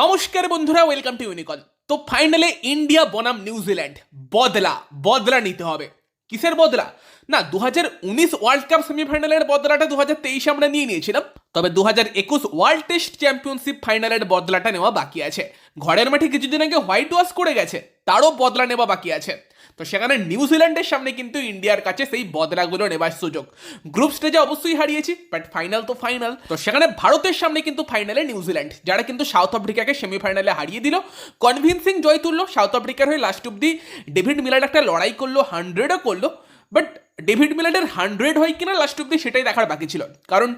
নমস্কার বন্ধুরা welcome to ইউনিকন তো ফাইনালে ইন্ডিয়া বনাম নিউজিল্যান্ড বদলা বদলা নিতে হবে। কিসের বদলা? না দু হাজার উনিশ ওয়ার্ল্ড কাপ সেমিফাইনালের বদলাটা দু হাজার তেইশে আমরা নিয়ে নিয়েছিলাম, তবে দু হাজার একুশ ওয়ার্ল্ড টেস্ট চ্যাম্পিয়নশিপ ফাইনালের বদলাটা নেওয়া বাকি আছে। ঘরের মাঠে কিছুদিন আগে হোয়াইট ওয়াশ করে গেছে, তারও বদলা নেওয়া বাকি আছে। তো সেখানে নিউজিল্যান্ডের সামনে কিন্তু ইন্ডিয়ার কাছে সেই বদলাগুলো নেবার সুযোগ। গ্রুপ স্টেজে অবশ্যই হারিয়েছি বাট ফাইনাল তো ফাইনাল তো সেখানে ভারতের সামনে কিন্তু ফাইনালে নিউজিল্যান্ড যারা কিন্তু সাউথ আফ্রিকাকে সেমিফাইনালে হারিয়ে দিল। কনভিনসিং জয় তুললো সাউথ আফ্রিকার হয়ে লাস্ট অব্দি ডেভিড মিলার একটা লড়াই করল হান্ড্রেডও করল। বাট ডেভিড মিলারের হান্ড্রেড হয় কিনা লাস্ট অব্দি সেটাই দেখার বাকি ছিল। কারণ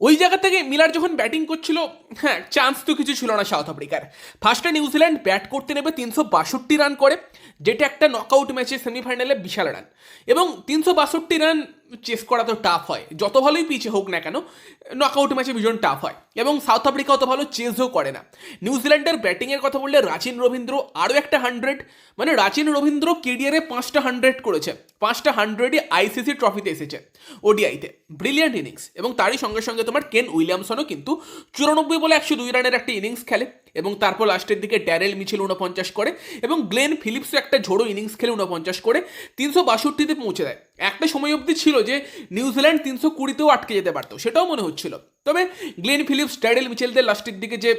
ওই জায়গা থেকে মিলার যখন ব্যাটিং করছিল হ্যাঁ চান্স তো কিছু ছিল না সাউথ আফ্রিকার ফার্স্টে নিউজিল্যান্ড ব্যাট করতে নেবে তিনশো বাষট্টি রান করে, যেটা একটা নকআউট ম্যাচে সেমিফাইনালে বিশাল রান এবং তিনশো বাষট্টি রান চেস করা তো টাফ হয়। যত ভালোই পিছে হোক না কেন নকআউট ম্যাচে ভীষণ টাফ হয়। এবং সাউথ আফ্রিকা অত ভালো, চেসও করে না। নিউজিল্যান্ডের ব্যাটিংয়ের কথা বললে রাচিন রবীন্দ্র আরও একটা হান্ড্রেড মানে রাচিন রবীন্দ্র কেরিয়ারে পাঁচটা হান্ড্রেড করেছে। পাঁচটা হান্ড্রেডই আইসিসি ট্রফিতে এসেছে ওডিআইতে ব্রিলিয়ান্ট ইনিংস এবং তারই সঙ্গে সঙ্গে তোমার কেন উইলিয়ামসনও কিন্তু চুরানব্বই বলে একশো দুই রানের একটা ইনিংস খেলে। এবং তারপর লাস্টের দিকে ড্যারেল মিছিল উনপঞ্চাশ করে এবং গ্লেন ফিলিপসও একটা ঝোড়ো ইনিংস খেলে উনপঞ্চাশ করে তিনশো বাষট্টিতে পৌঁছে দেয়। একটা সময় অবধি ছিল যে নিউজিল্যান্ড তিনশো কুড়িতেও আটকে যেতে পারতো, সেটাও মনে হচ্ছিল। তবে গ্লেন ফিলিপস, ড্যারেল মিচেলদের লাস্টের দিকে যে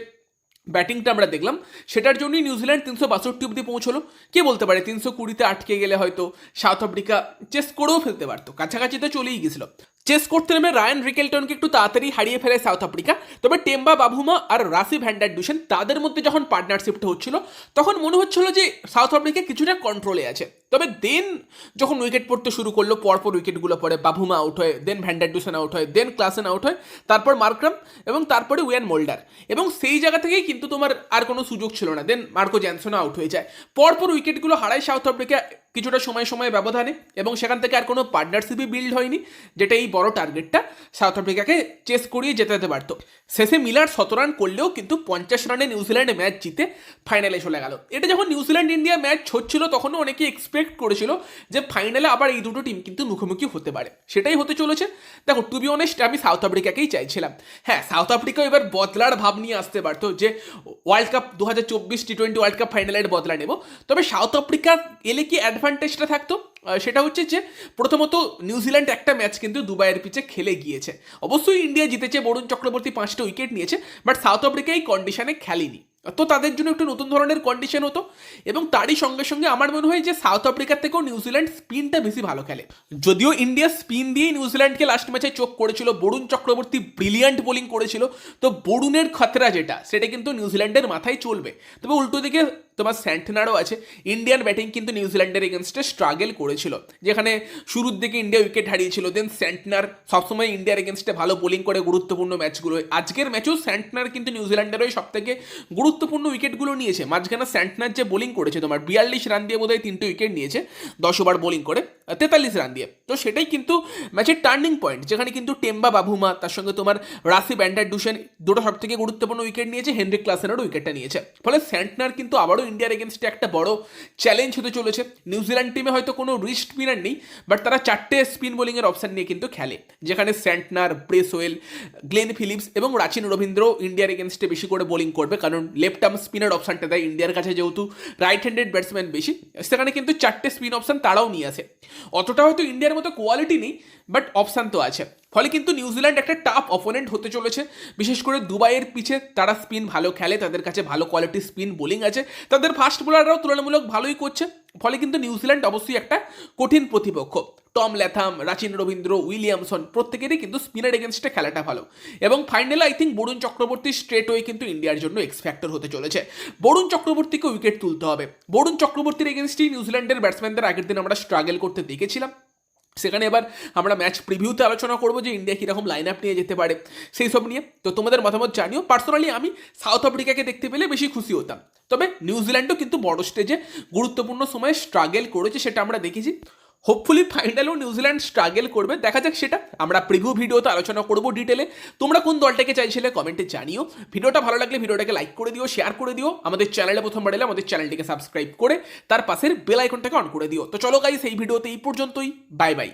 ব্যাটিংটা আমরা দেখলাম, সেটার জন্যই নিউজিল্যান্ড তিনশো বাষট্টি অব্দি পৌঁছলো। কে বলতে পারে, তিনশো কুড়িতে আটকে গেলে হয়তো সাউথ আফ্রিকা চেস করেও ফেলতে পারতো, কাছাকাছি তো চলেই গেছিল। চেস করতে নেমে রায়ান রিকেলটনকে একটু তাড়াতাড়ি হারিয়ে ফেলে সাউথ আফ্রিকা তবে টেম্বা বাভুমা আর রাসি ভ্যান্ডার ডুসেন তাদের মধ্যে যখন পার্টনারশিপটা হচ্ছিল, তখন মনে হচ্ছিল যে সাউথ আফ্রিকা কিছুটা কন্ট্রোলে আছে। তবে দেন যখন উইকেট পড়তে শুরু করল, পরপর উইকেটগুলো পড়ে, বাবুমা আউট হয় দেন ভ্যান্ডার ডুসেন আউট হয় দেন ক্লাসেন আউট হয়, তারপর মার্ক্রাম এবং তারপরে ওয়ান মোল্ডার এবং সেই জায়গা থেকেই কিন্তু তোমার আর কোনো সুযোগ ছিল না। দেন মার্কো জ্যানসনও আউট হয়ে যায়। পরপর উইকেটগুলো হারায় সাউথ আফ্রিকা কিছুটা সময় সময় ব্যবধানে এবং সেখান থেকে আর কোনো পার্টনারশিপই বিল্ড হয়নি, যেটা এই বড় টার্গেটটা সাউথ আফ্রিকাকে চেস করিয়ে যেতে যেতে পারতো শেষে মিলার শত রান করলেও কিন্তু পঞ্চাশ রানে নিউজিল্যান্ড ম্যাচ জিতে ফাইনালে চলে গেল। এটা যখন নিউজিল্যান্ড ইন্ডিয়া ম্যাচ হচ্ছিল, তখনও অনেকে এক্সপেক্ট করেছিল যে ফাইনালে আবার এই দুটো টিম কিন্তু মুখোমুখি হতে পারে। সেটাই হতে চলেছে। দেখো টু বি অনেস্ট আমি সাউথ আফ্রিকাকেই চাইছিলাম। হ্যাঁ সাউথ আফ্রিকা এবার বদলার ভাব নিয়ে আসতে পারতো যে ওয়ার্ল্ড কাপ দু হাজার চব্বিশ টি টোয়েন্টি ওয়ার্ল্ড কাপ ফাইনালের বদলা নেব। তবে সাউথ আফ্রিকা এলে কি অ্যাডভান্টেজটা থাকতো? সেটা হচ্ছে যে প্রথমত নিউজিল্যান্ড একটা ম্যাচ কিন্তু দুবাইয়ের পিচে খেলে গিয়েছে। অবশ্যই ইন্ডিয়া জিতেছে, বরুণ চক্রবর্তী পাঁচটা উইকেট নিয়েছে, বাট সাউথ আফ্রিকা এই কন্ডিশনে খেলেনি। তো তাদের জন্য একটু নতুন ধরনের কন্ডিশন হতো এবং তারই সঙ্গে সঙ্গে আমার মনে হয় যে সাউথ আফ্রিকার থেকেও নিউজিল্যান্ড স্পিনটা বেশি ভালো খেলে। যদিও ইন্ডিয়া স্পিন দিয়েই নিউজিল্যান্ডকে লাস্ট ম্যাচে চোখ করেছিল, বরুণ চক্রবর্তী ব্রিলিয়ান্ট বোলিং করেছিল, তো বরুণের খতরা যেটা, সেটা কিন্তু নিউজিল্যান্ডের মাথায় চলবে। তবে উল্টো দিকে তোমার স্যান্টনারও আছে। ইন্ডিয়ান ব্যাটিং কিন্তু নিউজিল্যান্ডের এগেনস্টে স্ট্রাগেল করেছিল। যেখানে শুরুর দিকে ইন্ডিয়া উইকেট হারিয়েছিল দেন স্যান্টনার সবসময় ইন্ডিয়ার এগেনস্টে ভালো বোলিং করে গুরুত্বপূর্ণ ম্যাচগুলো আজকের ম্যাচেও স্যান্টনার কিন্তু নিউজিল্যান্ডের ওই সব থেকে গুরুত্বপূর্ণ উইকেটগুলো নিয়েছে। মাঝখানে স্যান্টনার যে বোলিং করেছে তোমার, বিয়াল্লিশ রান দিয়ে বোধহয় তিনটে উইকেট নিয়েছে, দশ ওভার বোলিং করে। তেতাল্লিশ রান দিয়ে। তো সেটাই কিন্তু ম্যাচের টার্নিং পয়েন্ট, যেখানে কিন্তু টেম্বা বাবুমা, তার সঙ্গে তোমার রাসি ব্যান্ডার ডুসেন দুটো সব থেকে গুরুত্বপূর্ণ উইকেট নিয়েছে, হেনরিক ক্লাসেনেরও উইকেটটা নিয়েছে। ফলে স্যান্টনার কিন্তু আবারও ইন্ডিয়ার এগেনস্টে একটা বড় চ্যালেঞ্জ হতে চলেছে। নিউজিল্যান্ড টিমে হয়তো কোনো রিস্ট স্পিনার নেই, বাট তারা চারটে স্পিন বোলিংয়ের অপশান নিয়ে কিন্তু খেলে, যেখানে স্যান্টনার, ব্রেসওয়েল, গ্লেন ফিলিপস এবং রাচিন রবীন্দ্র ইন্ডিয়ার এগেনস্টে বেশি করে বোলিং করবে, কারণ লেফট আর্ম স্পিনার অপশানটা দেয় ইন্ডিয়ার কাছে যেহেতু রাইট হ্যান্ডেড ব্যাটসম্যান বেশি। সেখানে কিন্তু চারটে স্পিন অপশান তারাও নিয়ে আসে। অতটা হয়তো ইন্ডিয়ার মতো কোয়ালিটি নেই বাট অপশান তো আছে। ফলে কিন্তু নিউজিল্যান্ড একটা টাফ অপোনেন্ট হতে চলেছে। বিশেষ করে দুবাইয়ের পিছে তারা স্পিন ভালো খেলে, তাদের কাছে ভালো কোয়ালিটির স্পিন বোলিং আছে, তাদের ফাস্ট বোলাররাও তুলনামূলক ভালোই করছে। ফলে কিন্তু নিউজিল্যান্ড অবশ্যই একটা কঠিন প্রতিপক্ষ। Tom Latham, Rachin Ravindra, Williamson, প্রত্যেকেরই কিন্তু স্পিনার এগেনস্টে খেলাটা ভালো। এবং ফাইনালে I think Varun Chakravarthy straight way কিন্তু ইন্ডিয়ার জন্য এক্স ফ্যাক্টর হতে চলেছে। বরুণ চক্রবর্তীকে উইকেট তুলতে হবে। বরুণ চক্রবর্তীর এগেনস্টেই নিউজিল্যান্ডের ব্যাটসম্যানদের আগের দিন আমরা স্ট্রাগল করতে দেখেছিলাম। সেখানে এবার আমরা ম্যাচ প্রিভিউতে আলোচনা করব যে ইন্ডিয়া কীরকম লাইন আপ নিয়ে যেতে পারে সেই সব নিয়ে। তো তোমাদের মতামত জানিও। পার্সোনালি আমি সাউথ আফ্রিকাকে দেখতে পেলে বেশি খুশি হতাম। তবে নিউজিল্যান্ডও কিন্তু বড় স্টেজে গুরুত্বপূর্ণ সময়ে স্ট্রাগল করেছে, সেটা আমরা দেখেছি। হোপফুলি ফাইনালেও নিউজিল্যান্ড স্ট্রাগেল করবে। দেখা যাক সেটা। আমরা প্রিভিউ ভিডিওতে আলোচনা করব ডিটেলে তোমরা কোন দলটাকে চাইছিলে কমেন্টে জানিও। ভিডিওটা ভালো লাগলে ভিডিওটাকে লাইক করে দিও শেয়ার করে দিও। আমাদের চ্যানেলে প্রথম এলে আমাদের চ্যানেলটিকে সাবস্ক্রাইব করে, তার পাশের বেল আইকনটাকে অন করে দিও। তো চলো গাই সেই ভিডিওতে এই পর্যন্তই। Bye bye